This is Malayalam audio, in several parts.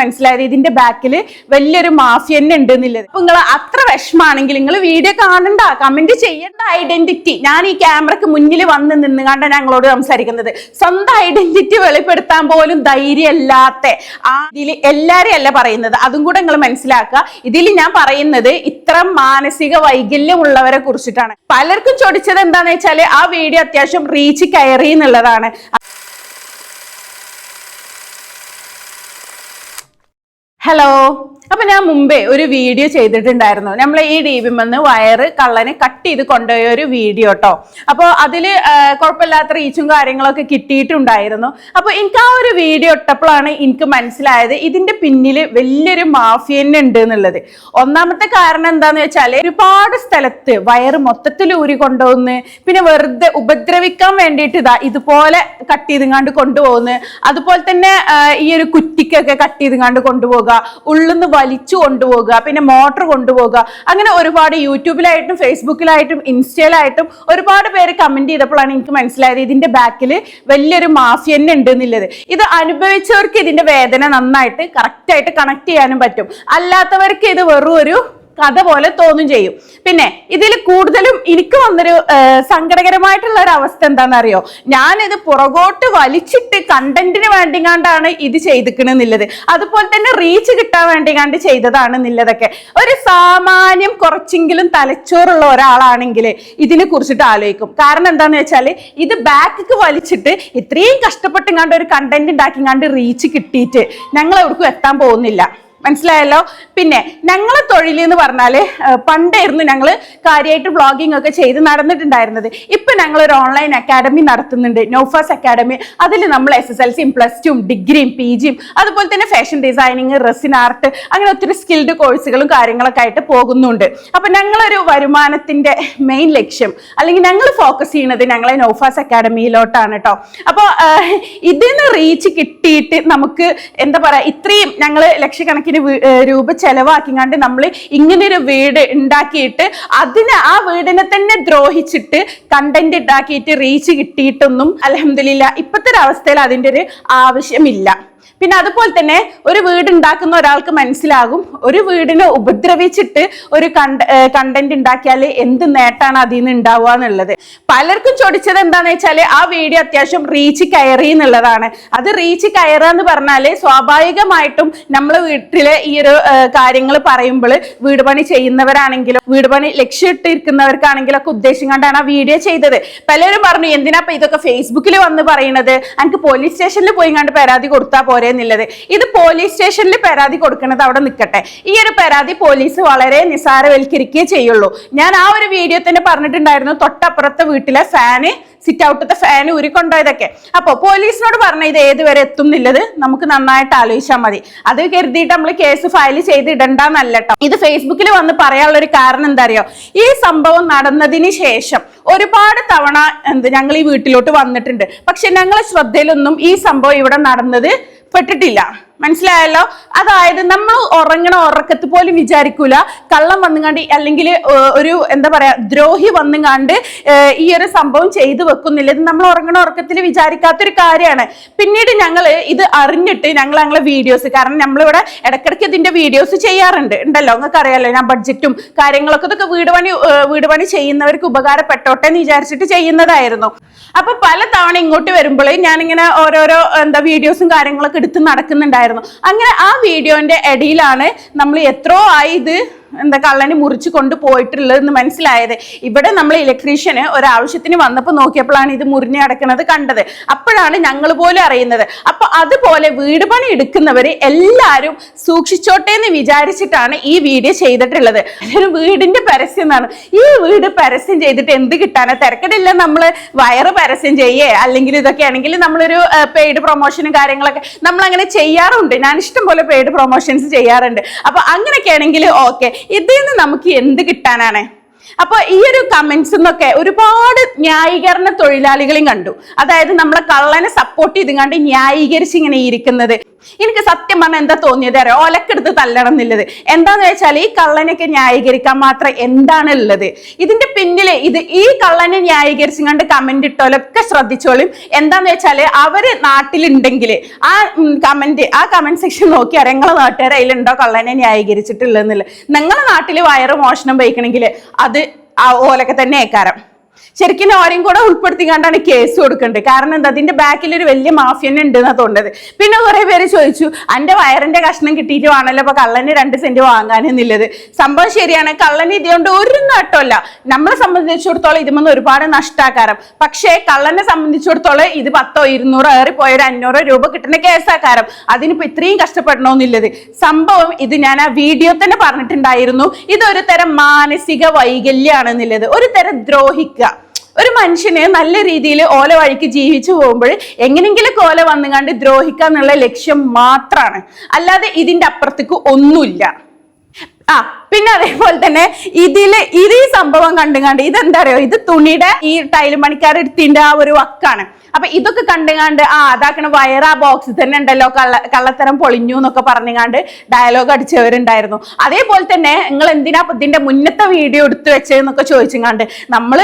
മനസ്സിലായത് ഇതിന്റെ ബാക്കിൽ വലിയൊരു മാഫിയ തന്നെ ഉണ്ട് എന്നുള്ളത് അപ്പൊ നിങ്ങൾ അത്ര വിഷമാണെങ്കിൽ നിങ്ങൾ വീഡിയോ കാണണ്ട കമന്റ് ചെയ്യേണ്ട ഐഡന്റിറ്റി ഞാൻ ഈ ക്യാമറക്ക് മുന്നിൽ വന്ന് നിന്നുകാണ്ട ഞങ്ങളോട് സംസാരിക്കുന്നത്. സ്വന്തം ഐഡന്റിറ്റി വെളിപ്പെടുത്താൻ പോലും ധൈര്യമല്ലാത്ത ആ ഇതിൽ എല്ലാരെയും അല്ല പറയുന്നത്. അതും കൂടെ നിങ്ങൾ മനസ്സിലാക്കുക. ഇതിൽ ഞാൻ പറയുന്നത് ഇത്ര മാനസിക വൈകല്യമുള്ളവരെ കുറിച്ചിട്ടാണ്. പലർക്കും ചോദിച്ചത് എന്താന്ന് വെച്ചാൽ ആ വീഡിയോ അത്യാവശ്യം റീച്ച് കയറി എന്നുള്ളതാണ്. Hello. അപ്പൊ ഞാൻ മുമ്പേ ഒരു വീഡിയോ ചെയ്തിട്ടുണ്ടായിരുന്നു. നമ്മൾ ഈ ഡീപിമെന്ന് വയറ് കള്ളനെ കട്ട് ചെയ്ത് കൊണ്ടുപോയ ഒരു വീഡിയോ കേട്ടോ അപ്പോൾ അതിൽ കുഴപ്പമില്ലാത്ത റീച്ചും കാര്യങ്ങളൊക്കെ കിട്ടിയിട്ടുണ്ടായിരുന്നു. അപ്പോൾ എനിക്ക് ആ ഒരു വീഡിയോ ഇട്ടപ്പോഴാണ് എനിക്ക് മനസ്സിലായത് ഇതിന്റെ പിന്നിൽ വലിയൊരു മാഫിയ തന്നെ ഉണ്ട് എന്നുള്ളത് ഒന്നാമത്തെ കാരണം എന്താന്ന് വെച്ചാൽ ഒരുപാട് സ്ഥലത്ത് വയറ് മൊത്തത്തിൽ ഊരി കൊണ്ടുപോകുന്നു പിന്നെ വെറുതെ ഉപദ്രവിക്കാൻ വേണ്ടിയിട്ട് ഇതാ ഇതുപോലെ കട്ട് ചെയ്തുങ്ങാണ്ട് കൊണ്ടുപോകുന്നു. അതുപോലെ തന്നെ ഈ ഒരു കുറ്റിക്കൊക്കെ കട്ട് ചെയ്തുങ്ങാണ്ട് കൊണ്ടുപോകുക ഉള്ളുന്ന് വലിച്ചു കൊണ്ടുപോകുക പിന്നെ മോട്ടർ കൊണ്ടുപോകുക അങ്ങനെ ഒരുപാട് യൂട്യൂബിലായിട്ടും ഫേസ്ബുക്കിലായിട്ടും ഇൻസ്റ്റയിലായിട്ടും ഒരുപാട് പേര് കമന്റ് ചെയ്തപ്പോഴാണ് എനിക്ക് മനസ്സിലായത് ഇതിന്റെ ബാക്കിൽ വലിയൊരു മാഫിയ തന്നെ ഉണ്ട് എന്നുള്ളത് ഇത് അനുഭവിച്ചവർക്ക് ഇതിന്റെ വേദന നന്നായിട്ട് കറക്റ്റ് ആയിട്ട് കണക്ട് ചെയ്യാനും പറ്റും. അല്ലാത്തവർക്ക് ഇത് വെറും ഒരു കഥ പോലെ തോന്നും ചെയ്യും. പിന്നെ ഇതിൽ കൂടുതലും എനിക്ക് വന്നൊരു സങ്കടകരമായിട്ടുള്ള ഒരു അവസ്ഥ എന്താണെന്നറിയോ? ഞാനിത് പുറകോട്ട് വലിച്ചിട്ട് കണ്ടന്റിന് വേണ്ടിങ്ങാണ്ടാണ് ഇത് ചെയ്തിക്കണെന്നുള്ളത്. അതുപോലെ തന്നെ റീച്ച് കിട്ടാൻ വേണ്ടിങ്ങാണ്ട് ചെയ്തതാണ് എന്നുള്ളതൊക്കെ ഒരു സാമാന്യം കുറച്ചെങ്കിലും തലച്ചോറുള്ള ഒരാളാണെങ്കിൽ ഇതിനെ കുറിച്ചിട്ട് ആലോചിക്കും. കാരണം എന്താന്ന് വെച്ചാൽ ഇത് ബാക്കിക്ക് വലിച്ചിട്ട് ഇത്രയും കഷ്ടപ്പെട്ടിങ്ങാണ്ട് ഒരു കണ്ടന്റ് ഉണ്ടാക്കിങ്ങാണ്ട് റീച്ച് കിട്ടിയിട്ട് ഞങ്ങൾ എവിടേക്കും എത്താൻ പോകുന്നില്ല. മനസ്സിലായല്ലോ? പിന്നെ ഞങ്ങളെ തൊഴിൽ എന്ന് പറഞ്ഞാൽ ഏഹ്, പണ്ടായിരുന്നു ഞങ്ങൾ കാര്യമായിട്ട് വ്ളോഗിംഗ് ഒക്കെ ചെയ്ത് നടന്നിട്ടുണ്ടായിരുന്നത്. ഇപ്പൊ ഞങ്ങൾ ഒരു ഓൺലൈൻ അക്കാഡമി നടത്തുന്നുണ്ട് നോഫാസ് അക്കാഡമി അതിൽ നമ്മൾ എസ് എസ് എൽ സിയും പ്ലസ് ടുവും ഡിഗ്രിയും പി ജിയും അതുപോലെ തന്നെ ഫാഷൻ ഡിസൈനിങ് റെസിൻ ആർട്ട് അങ്ങനെ ഒത്തിരി സ്കിൽഡ് കോഴ്സുകളും കാര്യങ്ങളൊക്കെ ആയിട്ട് പോകുന്നുണ്ട്. അപ്പൊ ഞങ്ങളൊരു വരുമാനത്തിന്റെ മെയിൻ ലക്ഷ്യം അല്ലെങ്കിൽ ഞങ്ങൾ ഫോക്കസ് ചെയ്യുന്നത് ഞങ്ങളെ നോഫാസ് അക്കാഡമിയിലോട്ടാണ് കേട്ടോ അപ്പോൾ ഇതിന് റീച്ച് കിട്ടിയിട്ട് നമുക്ക് എന്താ പറയാ ഇത്രയും ഞങ്ങൾ ലക്ഷക്കണക്കിന് ഏഹ് രൂപ ചെലവാക്കിങ്ങാണ്ട് നമ്മൾ ഇങ്ങനെ ഒരു വീട് ഉണ്ടാക്കിയിട്ട് അതിന് ആ വീടിനെ തന്നെ ദ്രോഹിച്ചിട്ട് കണ്ടന്റ് ഉണ്ടാക്കിയിട്ട് റീച്ച് കിട്ടിയിട്ടൊന്നും അലഹമില്ല ഇപ്പോഴത്തെ ഒരു അവസ്ഥയിൽ അതിന്റെ ഒരു ആവശ്യമില്ല. പിന്നെ അതുപോലെ തന്നെ ഒരു വീട് ഉണ്ടാക്കുന്ന ഒരാൾക്ക് മനസ്സിലാകും. ഒരു വീടിനെ ഉപദ്രവിച്ചിട്ട് ഒരു കണ്ട കണ്ടന്റ് ഉണ്ടാക്കിയാൽ എന്ത് നേട്ടമാണ് അതിൽ നിന്ന് ഉണ്ടാവുക എന്നുള്ളത്. പലർക്കും ചോദിച്ചത് എന്താന്ന് വെച്ചാൽ ആ വീഡിയോ അത്യാവശ്യം റീച്ച് കയറി എന്നുള്ളതാണ്. അത് റീച്ച് കയറുക എന്ന് പറഞ്ഞാൽ സ്വാഭാവികമായിട്ടും നമ്മൾ വീട്ടിലെ ഈ ഒരു കാര്യങ്ങൾ പറയുമ്പോൾ വീട് പണി ചെയ്യുന്നവരാണെങ്കിലും വീട് പണി ലക്ഷ്യമിട്ടിരിക്കുന്നവർക്കാണെങ്കിലും ഒക്കെ ഉദ്ദേശം ആ വീഡിയോ ചെയ്തത്. പലരും പറഞ്ഞു എന്തിനാ ഇതൊക്കെ ഫേസ്ബുക്കിൽ വന്ന് പറയുന്നത് എനിക്ക് പോലീസ് സ്റ്റേഷനിൽ പോയി കണ്ട് പരാതി കൊടുത്താൽ പോരെ എന്നുള്ളത് ഇത് പോലീസ് സ്റ്റേഷനിൽ പരാതി കൊടുക്കുന്നത് അവിടെ നിൽക്കട്ടെ ഈ ഒരു പരാതി പോലീസ് വളരെ നിസാരവൽക്കരിക്കുകയേ ചെയ്യുള്ളൂ. ഞാൻ ആ ഒരു വീഡിയോ തന്നെ പറഞ്ഞിട്ടുണ്ടായിരുന്നു. തൊട്ടപ്പുറത്തെ വീട്ടിലെ ഫാന് സിറ്റ് ഔട്ടത്തെ ഫാൻ ഊരിക്കൊണ്ടോയതൊക്കെ അപ്പോൾ പോലീസിനോട് പറഞ്ഞ ഇത് ഏതുവരെ എത്തും നമുക്ക് നന്നായിട്ട് ആലോചിച്ചാൽ മതി. അത് കരുതിയിട്ട് നമ്മൾ കേസ് ഫയൽ ചെയ്ത് ഇടണ്ടെന്നല്ല കേട്ടോ ഇത് ഫേസ്ബുക്കിൽ വന്ന് പറയാനുള്ള ഒരു കാരണം എന്താ അറിയോ ഈ സംഭവം നടന്നതിന് ശേഷം ഒരുപാട് തവണ എന്ത് ഞങ്ങൾ ഈ വീട്ടിലോട്ട് വന്നിട്ടുണ്ട്. പക്ഷെ ഞങ്ങളെ ശ്രദ്ധയിലൊന്നും ഈ സംഭവം ഇവിടെ നടന്നത് പെട്ടിട്ടില്ല. മനസ്സിലായല്ലോ? അതായത് നമ്മൾ ഉറങ്ങണ ഉറക്കത്ത് പോലും വിചാരിക്കൂല. കള്ളം വന്നുകാണ്ട് അല്ലെങ്കിൽ ഒരു എന്താ പറയാ ദ്രോഹി വന്നുകാണ്ട് ഈ ഒരു സംഭവം ചെയ്തു വെക്കുന്നില്ല. ഇത് നമ്മൾ ഉറങ്ങണ ഉറക്കത്തിൽ വിചാരിക്കാത്തൊരു കാര്യമാണ്. പിന്നീട് ഞങ്ങൾ ഇത് അറിഞ്ഞിട്ട് ഞങ്ങൾ ഞങ്ങളെ വീഡിയോസ് കാരണം നമ്മളിവിടെ ഇടക്കിടയ്ക്ക് ഇതിന്റെ വീഡിയോസ് ചെയ്യാറുണ്ട്. ഉണ്ടല്ലോ? നിങ്ങൾക്ക് അറിയാലോ ഞാൻ ബഡ്ജറ്റും കാര്യങ്ങളൊക്കെ ഇതൊക്കെ വീട് പണി വീട് പണി ചെയ്യുന്നവർക്ക് ഉപകാരപ്പെട്ടോട്ടെ എന്ന് വിചാരിച്ചിട്ട് ചെയ്യുന്നതായിരുന്നു. അപ്പൊ പല തവണ ഇങ്ങോട്ട് വരുമ്പോഴേ ഞാനിങ്ങനെ ഓരോരോ എന്താ വീഡിയോസും കാര്യങ്ങളൊക്കെ എടുത്ത് നടക്കുന്നുണ്ടായിരുന്നു. അങ്ങനെ ആ വീഡിയോന്റെ ഇടയിലാണ് നമ്മൾ എത്രയോ ആയി ഇത് എന്താ കള്ളനെ മുറിച്ച് കൊണ്ടുപോയിട്ടുള്ളതെന്ന് മനസ്സിലായത്. ഇവിടെ നമ്മൾ ഇലക്ട്രീഷ്യന് ഒരാവശ്യത്തിന് വന്നപ്പോൾ നോക്കിയപ്പോഴാണ് ഇത് മുറിഞ്ഞ് അടക്കുന്നത് കണ്ടത്. അപ്പോഴാണ് ഞങ്ങൾ പോലും അറിയുന്നത്. അപ്പൊ അതുപോലെ വീട് പണി എടുക്കുന്നവർ എല്ലാവരും സൂക്ഷിച്ചോട്ടെ എന്ന് വിചാരിച്ചിട്ടാണ് ഈ വീഡിയോ ചെയ്തിട്ടുള്ളത്. ഒരു വീടിന്റെ പരസ്യം എന്നാണ്. ഈ വീട് പരസ്യം ചെയ്തിട്ട് എന്ത് കിട്ടാനാ? തിരക്കടില്ല നമ്മൾ വയറ് പരസ്യം ചെയ്യേ? അല്ലെങ്കിൽ ഇതൊക്കെ ആണെങ്കിൽ നമ്മളൊരു പെയ്ഡ് പ്രൊമോഷനും കാര്യങ്ങളൊക്കെ നമ്മൾ അങ്ങനെ ചെയ്യാറുണ്ട്. ഞാൻ ഇഷ്ടം പോലെ പെയ്ഡ് പ്രൊമോഷൻസ് ചെയ്യാറുണ്ട്. അപ്പൊ അങ്ങനെയൊക്കെ ആണെങ്കിൽ ഓക്കെ. ഇതിൽ നിന്ന് നമുക്ക് എന്ത് കിട്ടാനാണ്? അപ്പൊ ഈ ഒരു കമന്റ്സ് എന്നൊക്കെ ഒരുപാട് ന്യായീകരണ തൊഴിലാളികളെയും കണ്ടു. അതായത് നമ്മളെ കള്ളനെ സപ്പോർട്ട് ചെയ്തുകൊണ്ട് ന്യായീകരിച്ച് ഇങ്ങനെ ഇരിക്കുന്നത്. എനിക്ക് സത്യം പറഞ്ഞാൽ എന്താ തോന്നിയത്? അറിയോ? ഒലക്കെടുത്ത് തല്ലണം എന്നുള്ളത്. എന്താന്ന് വെച്ചാൽ ഈ കള്ളനൊക്കെ ന്യായീകരിക്കാൻ മാത്രം എന്താണ് ഉള്ളത്? ഇതിന്റെ പിന്നിൽ ഇത് ഈ കള്ളനെ ന്യായീകരിച്ചും കണ്ട് കമന്റ് ഇട്ടോലൊക്കെ ശ്രദ്ധിച്ചോളും. എന്താന്ന് വെച്ചാൽ അവർ നാട്ടിലുണ്ടെങ്കിൽ ആ കമന്റ് ആ കമന്റ് സെക്ഷൻ നോക്കി അറിയാം? നിങ്ങളെ നാട്ടുകാർ അതിലുണ്ടോ കള്ളനെ ന്യായീകരിച്ചിട്ടുള്ളതെന്നില്ല നിങ്ങളെ നാട്ടിൽ വയറ് മോഷണം വഹിക്കണമെങ്കിൽ അത് ആ ഓലൊക്കെ തന്നെ ഏക്കാരം ശരിക്കും ഓരെയും കൂടെ ഉൾപ്പെടുത്തിക്കാണ്ടാണ് കേസ് കൊടുക്കേണ്ടത്. കാരണം എന്താ? അതിന്റെ ബാക്കിൽ ഒരു വലിയ മാഫിയനെ ഉണ്ട് എന്നാ തോന്നുന്നത്. പിന്നെ കുറെ പേര് ചോദിച്ചു അന്റെ വയറിന്റെ കഷ്ണം കിട്ടിയിട്ട് വേണമല്ലോ അപ്പൊ കള്ളന് രണ്ട് സെന്റ് വാങ്ങാനെന്നുള്ളത് സംഭവം ശരിയാണ്. കള്ളന് ഇതുകൊണ്ട് ഒരു നട്ടമല്ല. നമ്മളെ സംബന്ധിച്ചിടത്തോളം ഇതുമെന്ന് ഒരുപാട് നഷ്ടാക്കാരം. പക്ഷേ കള്ളനെ സംബന്ധിച്ചിടത്തോളം ഇത് പത്തോ ഇരുന്നൂറോ ഏറി ഒരു അഞ്ഞൂറോ രൂപ കിട്ടുന്ന കേസാക്കാരം. അതിനിപ്പോ ഇത്രയും കഷ്ടപ്പെടണമെന്നില്ലത് സംഭവം ഇത് ഞാൻ ആ വീഡിയോ തന്നെ പറഞ്ഞിട്ടുണ്ടായിരുന്നു. ഇതൊരു തരം മാനസിക വൈകല്യാണെന്നുള്ളത് ഒരു തരം ദ്രോഹിക്കുക ഒരു മനുഷ്യന് നല്ല രീതിയിൽ ഓല വഴിക്ക് ജീവിച്ചു പോകുമ്പോൾ എങ്ങനെങ്കിലും കോല വന്നുകാണ്ട് ദ്രോഹിക്കുക എന്നുള്ള ലക്ഷ്യം മാത്രമാണ് അല്ലാതെ ഇതിന്റെ അപ്പുറത്തേക്ക് ഒന്നുമില്ല. ആ പിന്നെ അതേപോലെ തന്നെ ഇതിൽ ഇത് ഈ സംഭവം കണ്ടുകാണ്ട് ഇതെന്താ അറിയോ? ഇത് തുണിയുടെ ഈ ടൈൽ പണിക്കാരെടുത്തിന്റെ ആ ഒരു വക്കാണ്. അപ്പൊ ഇതൊക്കെ കണ്ടുകാണ്ട് ആ അതാക്കണ വയറ ആ ബോക്സ് തന്നെ ഉണ്ടല്ലോ കള്ള കള്ളത്തരം പൊളിഞ്ഞു എന്നൊക്കെ പറഞ്ഞുകാണ്ട് ഡയലോഗ് അടിച്ചവരുണ്ടായിരുന്നു. അതേപോലെ തന്നെ നിങ്ങൾ എന്തിനാ ഇതിന്റെ മുന്നത്തെ വീഡിയോ എടുത്തു വെച്ചതെന്നൊക്കെ ചോദിച്ചുകാണ്ട് നമ്മൾ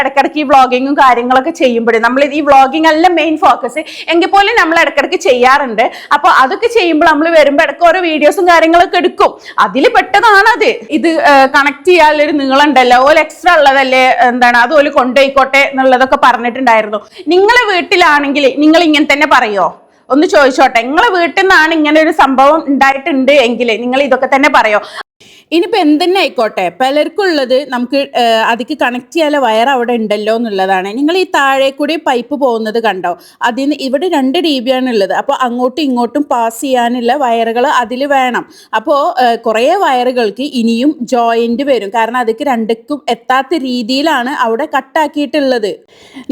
ഇടക്കിടക്ക് ഈ വ്ളോഗിങ്ങും കാര്യങ്ങളൊക്കെ ചെയ്യുമ്പോഴേ നമ്മൾ ഈ വ്ളോഗിങ് അല്ല മെയിൻ ഫോക്കസ് എങ്കിൽ പോലും നമ്മൾ ഇടയ്ക്കിടയ്ക്ക് ചെയ്യാറുണ്ട്. അപ്പൊ അതൊക്കെ ചെയ്യുമ്പോൾ നമ്മൾ വരുമ്പോൾ ഇടയ്ക്ക് ഓരോ വീഡിയോസും കാര്യങ്ങളൊക്കെ എടുക്കും. അതിൽ അത് ഇത് കണക്ട് ചെയ്യാനുള്ളൊരു നീളം ഉണ്ടല്ലോ. ഓൽ എക്സ്ട്രാ ഉള്ളതല്ലേ എന്താണ് അത് കൊണ്ടുപോയിക്കോട്ടെ എന്നുള്ളതൊക്കെ പറഞ്ഞിട്ടുണ്ടായിരുന്നു. നിങ്ങളെ വീട്ടിലാണെങ്കിൽ നിങ്ങൾ ഇങ്ങനെ തന്നെ പറയോ? ഒന്ന് ചോദിച്ചോട്ടെ. നിങ്ങളെ വീട്ടിൽ നിന്നാണ് ഇങ്ങനെ ഒരു സംഭവം ഉണ്ടായിട്ടുണ്ട് എങ്കിൽ നിങ്ങൾ ഇതൊക്കെ തന്നെ പറയോ? ഇനിയിപ്പോൾ എന്തെന്നെ ആയിക്കോട്ടെ? പലർക്കും ഉള്ളത് നമുക്ക് അതിക്ക് കണക്ട് ചെയ്യാൻ വയർ അവിടെ ഉണ്ടല്ലോ എന്നുള്ളതാണ്. നിങ്ങൾ ഈ താഴെ കൂടി പൈപ്പ് പോകുന്നത് കണ്ടോ? അതിന് ഇവിടെ രണ്ട് ഡി ബി ആണ് ഉള്ളത്. അപ്പോൾ അങ്ങോട്ടും ഇങ്ങോട്ടും പാസ് ചെയ്യാനുള്ള വയറുകൾ അതിൽ വേണം. അപ്പോൾ കുറേ വയറുകൾക്ക് ഇനിയും ജോയിന്റ് വരും. കാരണം അതിക്ക് രണ്ടുക്കും എത്താത്ത രീതിയിലാണ് അവിടെ കട്ടാക്കിയിട്ടുള്ളത്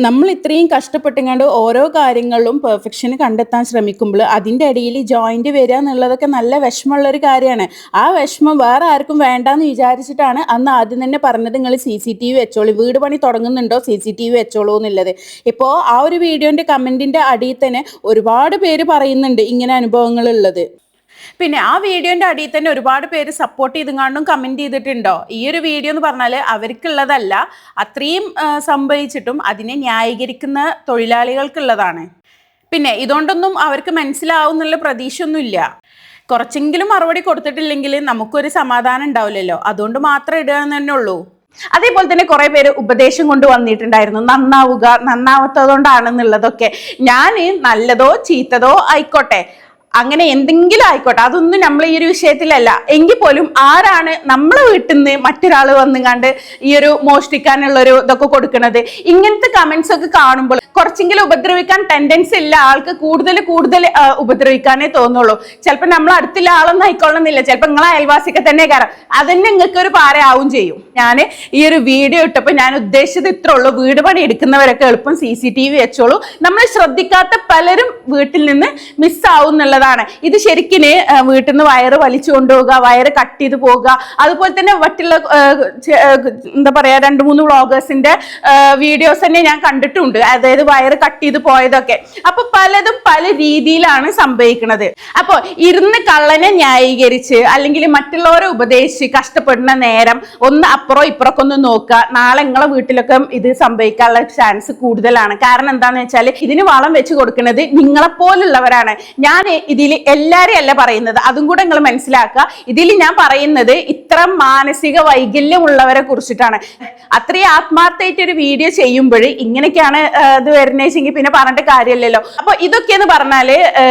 നമ്മൾ ഇത്രയും കഷ്ടപ്പെട്ടുകൊണ്ട് ഓരോ കാര്യങ്ങളിലും പെർഫെക്ഷന് കണ്ടെത്താൻ ശ്രമിക്കുമ്പോൾ അതിന്റെ ഇടയിൽ ജോയിന്റ് വരിക എന്നുള്ളതൊക്കെ നല്ല വിഷമമുള്ളൊരു കാര്യമാണ്. ആ വിഷമം വേറെ ആർക്കും വേണ്ടെന്ന് വിചാരിച്ചിട്ടാണ് അന്ന് ആദ്യം തന്നെ പറഞ്ഞത് നിങ്ങൾ സി സി ടി വി വെച്ചോളൂ. വീട് പണി തുടങ്ങുന്നുണ്ടോ? സി സി ടി വി വെച്ചോളൂ എന്നുള്ളത്. ഇപ്പോൾ ആ ഒരു വീഡിയോന്റെ കമന്റിന്റെ അടിയിൽ തന്നെ ഒരുപാട് പേര് പറയുന്നുണ്ട് ഇങ്ങനെ അനുഭവങ്ങളുള്ളത് പിന്നെ ആ വീഡിയോന്റെ അടിയിൽ തന്നെ ഒരുപാട് പേര് സപ്പോർട്ട് ചെയ്തുകൊണ്ടും കമന്റ് ചെയ്തിട്ടുണ്ടോ? ഈ ഒരു വീഡിയോ എന്ന് പറഞ്ഞാൽ അവർക്കുള്ളതല്ല അത്രയും സംഭവിച്ചിട്ടും അതിനെ ന്യായീകരിക്കുന്ന തൊഴിലാളികൾക്കുള്ളതാണ്. പിന്നെ ഇതുകൊണ്ടൊന്നും അവർക്ക് മനസ്സിലാവും എന്നുള്ള പ്രതീക്ഷയൊന്നുമില്ല. കുറച്ചെങ്കിലും മറുപടി കൊടുത്തിട്ടില്ലെങ്കിൽ നമുക്കൊരു സമാധാനം ഉണ്ടാവില്ലല്ലോ. അതുകൊണ്ട് മാത്രം ഇടുക എന്ന് തന്നെ ഉള്ളൂ. അതേപോലെ തന്നെ കുറെ പേര് ഉപദേശം കൊണ്ട് വന്നിട്ടുണ്ടായിരുന്നു. നന്നാവുക നന്നാവാത്തതുകൊണ്ടാണെന്നുള്ളതൊക്കെ. ഞാൻ നല്ലതോ ചീത്തതോ ആയിക്കോട്ടെ. അങ്ങനെ എന്തെങ്കിലും ആയിക്കോട്ടെ. അതൊന്നും നമ്മൾ ഈ ഒരു വിഷയത്തിലല്ല. എങ്കിൽ പോലും ആരാണ് നമ്മളെ വീട്ടിൽ നിന്ന് മറ്റൊരാൾ വന്നുകാണ്ട് ഈ ഒരു മോഷ്ടിക്കാനുള്ള ഒരു ഇതൊക്കെ കൊടുക്കുന്നത് ഇങ്ങനത്തെ കമന്റ്സ് ഒക്കെ കാണുമ്പോൾ കുറച്ചെങ്കിലും ഉപദ്രവിക്കാൻ ടെൻഡൻസി ഇല്ല. ആൾക്ക് കൂടുതൽ കൂടുതൽ ഉപദ്രവിക്കാനേ തോന്നുള്ളൂ. ചിലപ്പോൾ നമ്മൾ അടുത്തുള്ള ആളൊന്നും ആയിക്കൊള്ളുന്നില്ല ചിലപ്പോൾ നിങ്ങളെ അയൽവാസിയൊക്കെ തന്നെ കയറാം. അതന്നെ നിങ്ങൾക്ക് ഒരു പാരയാവും ചെയ്യും. ഞാൻ ഈ ഒരു വീഡിയോ ഇട്ടപ്പോൾ ഞാൻ ഉദ്ദേശിച്ചത് ഇത്രേ ഉള്ളൂ. വീട് പണി എടുക്കുന്നവരൊക്കെ എളുപ്പം സി സി ടി വി വെച്ചോളൂ. നമ്മൾ ശ്രദ്ധിക്കാത്ത പലരും വീട്ടിൽ നിന്ന് മിസ്സാവും എന്നുള്ളതാണ്. ഇത് ശരിക്കും വീട്ടിൽ നിന്ന് വയറ് വലിച്ചു കൊണ്ടുപോകുക വയറ് കട്ട് ചെയ്ത് പോകുക അതുപോലെ തന്നെ മറ്റുള്ള എന്താ പറയാ രണ്ട് മൂന്ന് വ്ളോഗേഴ്സിന്റെ വീഡിയോസ് തന്നെ ഞാൻ കണ്ടിട്ടുണ്ട്. അതായത് വയറ് കട്ട് ചെയ്ത് പോയതൊക്കെ. അപ്പൊ പലതും പല രീതിയിലാണ് സംഭവിക്കുന്നത്. അപ്പോൾ ഇരുന്ന് കള്ളനെ ന്യായീകരിച്ച് അല്ലെങ്കിൽ മറ്റുള്ളവരെ ഉപദേശിച്ച് കഷ്ടപ്പെടുന്ന നേരം ഒന്ന് അപ്പുറം ഇപ്പുറമൊക്കെ ഒന്ന് നോക്കുക. നാളെ നിങ്ങളെ വീട്ടിലൊക്കെ ഇത് സംഭവിക്കാനുള്ള ചാൻസ് കൂടുതലാണ്. കാരണം എന്താന്ന് വെച്ചാൽ ഇതിന് വളം വെച്ച് കൊടുക്കുന്നത് നിങ്ങളെ പോലുള്ളവരാണ് ഞാൻ ഇതിൽ എല്ലാരെയല്ല പറയുന്നത്. അതും കൂടെ നിങ്ങൾ മനസ്സിലാക്കുക. ഇതിൽ ഞാൻ പറയുന്നത് ഇത്ര മാനസിക വൈകല്യമുള്ളവരെ കുറിച്ചിട്ടാണ്. അത്രയും ആത്മാർത്ഥമായിട്ട് ഒരു വീഡിയോ ചെയ്യുമ്പോൾ ഇങ്ങനെയൊക്കെയാണ് ഇത് വരുന്നേച്ചെങ്കിൽ പിന്നെ പറഞ്ഞിട്ട് കാര്യമില്ലല്ലോ. അപ്പൊ ഇതൊക്കെയെന്ന് പറഞ്ഞാൽ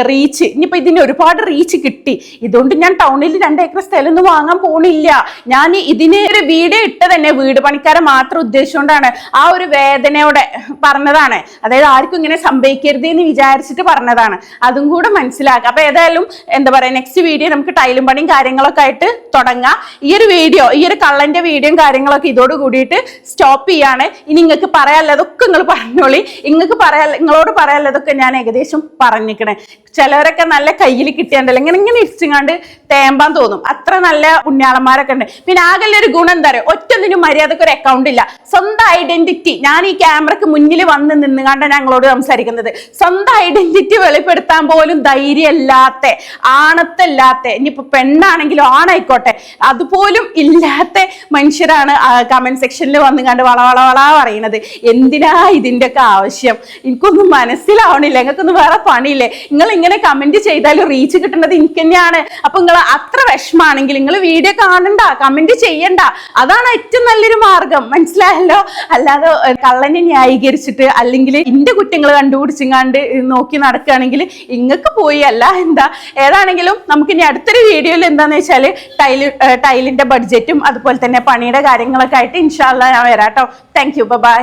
റീച്ച് ഇനിയിപ്പോ ഇതിന് ഒരുപാട് റീച്ച് കിട്ടി. ഇതുകൊണ്ട് ഞാൻ ടൗണിൽ രണ്ട് ഏക്കർ സ്ഥലം ഒന്നും വാങ്ങാൻ പോണില്ല. ഞാൻ ഇതിന് ഒരു വീഡിയോ ഇട്ട് തന്നെ വീട് പണിക്കാരെ മാത്രം ഉദ്ദേശിച്ചുകൊണ്ടാണ് ആ ഒരു വേദനയോടെ പറഞ്ഞതാണ്. അതായത് ആർക്കും ഇങ്ങനെ സംഭവിക്കരുത് എന്ന് വിചാരിച്ചിട്ട് പറഞ്ഞതാണ്. അതും കൂടെ മനസ്സിലാക്കുക അപ്പൊ ഏതായാലും എന്താ പറയാ നെക്സ്റ്റ് വീഡിയോ നമുക്ക് ടൈലും പണിയും കാര്യങ്ങളൊക്കെ ആയിട്ട് തുടങ്ങാം. ഈ ഒരു വീഡിയോ ഈ ഒരു കള്ളന്റെ വീഡിയോയും കാര്യങ്ങളൊക്കെ ഇതോട് കൂടിയിട്ട് സ്റ്റോപ്പ് ചെയ്യാണ്. ഇനി നിങ്ങൾക്ക് പറയാനുള്ളതൊക്കെ നിങ്ങൾ പറഞ്ഞോളി. നിങ്ങൾക്ക് പറയാ നിങ്ങളോട് പറയാനുള്ളതൊക്കെ ഞാൻ ഏകദേശം പറഞ്ഞിക്കണേ. ചിലവരൊക്കെ നല്ല കയ്യിൽ കിട്ടിയാണ്ടല്ലോ? ഇങ്ങനെ ഇങ്ങനെ ഇരിച്ചുങ്ങാണ്ട് തേമ്പാൻ തോന്നും. അത്ര നല്ല പുണ്യാളന്മാരൊക്കെ ഉണ്ട്. പിന്നെ ആകെ ഒരു ഗുണം എന്താ പറയുക ഒറ്റൊന്നിനും മര്യാദയ്ക്ക് ഒരു അക്കൗണ്ട് ഇല്ല. സ്വന്തം ഐഡന്റിറ്റി ഞാൻ ഈ ക്യാമറക്ക് മുന്നിൽ വന്ന് നിന്നുകാണ്ട് ഞങ്ങളോട് സംസാരിക്കുന്നത്. സ്വന്തം ഐഡന്റിറ്റി വെളിപ്പെടുത്താൻ പോലും ധൈര്യമല്ലാത്ത ആണത്തല്ലാത്ത ഇനിയിപ്പോ പെണ്ണാണെങ്കിലും ആണായിക്കോട്ടെ. അതുപോലും ഇല്ലാത്ത മനുഷ്യരാണ് കമന്റ് സെക്ഷനിൽ വന്ന് കണ്ട് വള വള വള പറയണത് എന്തിനാ ഇതിന്റെ ഒക്കെ ആവശ്യം? എനിക്കൊന്നും മനസ്സിലാവണില്ല. നിങ്ങൾക്കൊന്നും വേറെ പണിയില്ലേ? നിങ്ങൾ ഇങ്ങനെ കമന്റ് ചെയ്താലും റീച്ച് കിട്ടുന്നത് എനിക്ക് തന്നെയാണ്. അപ്പൊ നിങ്ങൾ അത്ര വിഷമാണെങ്കിൽ നിങ്ങൾ വീഡിയോ കാണണ്ട കമന്റ് ചെയ്യണ്ട. അതാണ് ഏറ്റവും നല്ലൊരു മാർഗം. മനസ്സിലായല്ലോ? അല്ലാതെ കള്ളനെ ന്യായീകരിച്ചിട്ട് അല്ലെങ്കിൽ എന്റെ കുറ്റങ്ങൾ കണ്ടുപിടിച്ചിങ്ങാണ്ട് നോക്കി നടക്കുകയാണെങ്കിൽ ഇങ്ങക്ക് പോയി. അല്ല എന്താ? ഏതാണെങ്കിലും നമുക്ക് ഇനി അടുത്തൊരു വീഡിയോയിൽ എന്താന്ന് വെച്ചാൽ ടൈൽ ഏർ, ടൈലിന്റെ ബഡ്ജറ്റും അതുപോലെ തന്നെ പണിയുടെ കാര്യങ്ങളൊക്കെ ആയിട്ട് ഇൻഷാല്ല ഞാൻ വരാം കേട്ടോ താങ്ക് യു ബൈ